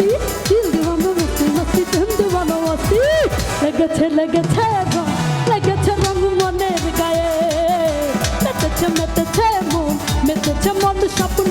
ভালোবাসি দিলদিওয়ানা মস্তি মস্তি প্রেমদি ভালোবাসি লেগেছে লেগেছে লেগেছে রং মনের গায়ে। মেতেছে মেতেছে মন মেতেছে মন স্বপ্ন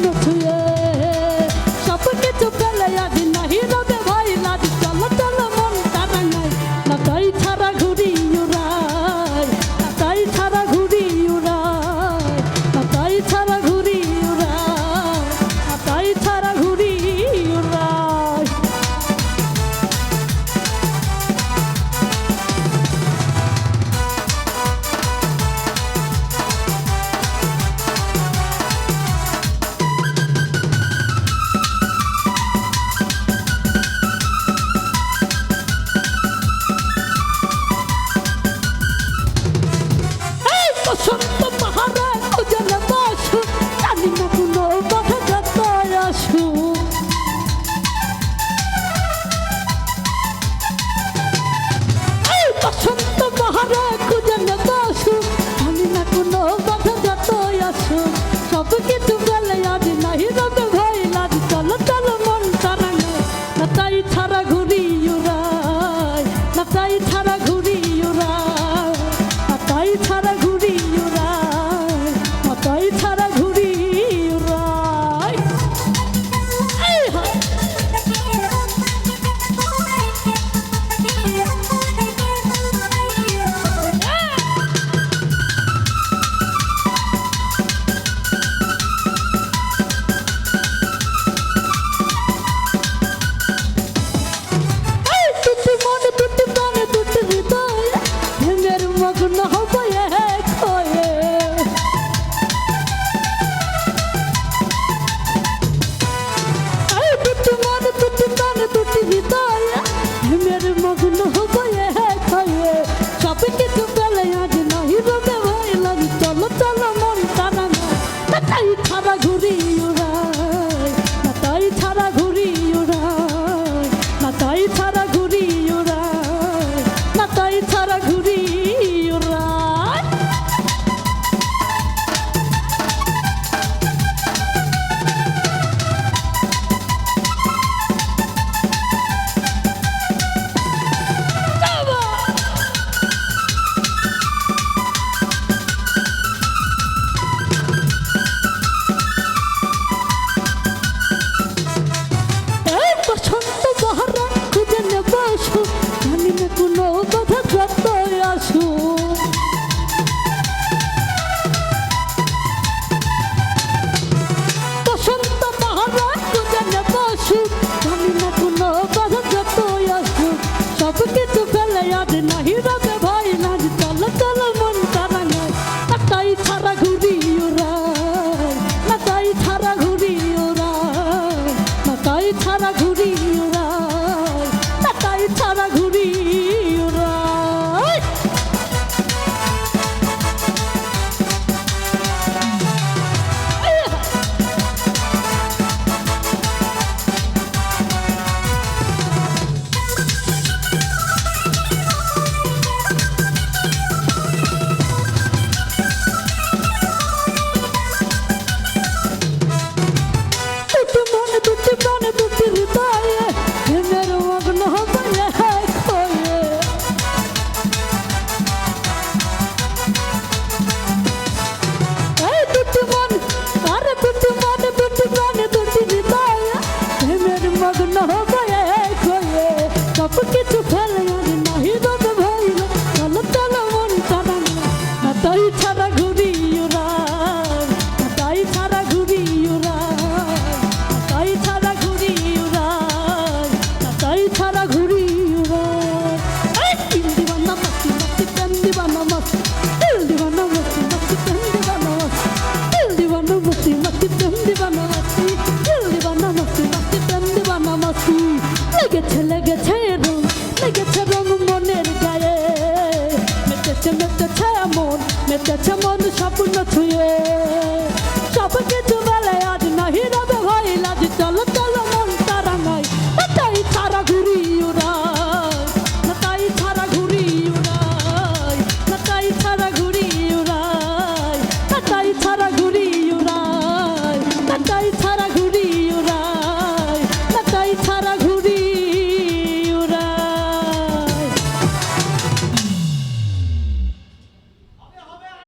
Oh. You. মেতেছে এমন মেতেছে মন স্বপ্ন ছুঁয়ে। সব কিছু বেলায় আজ নাহি রবে।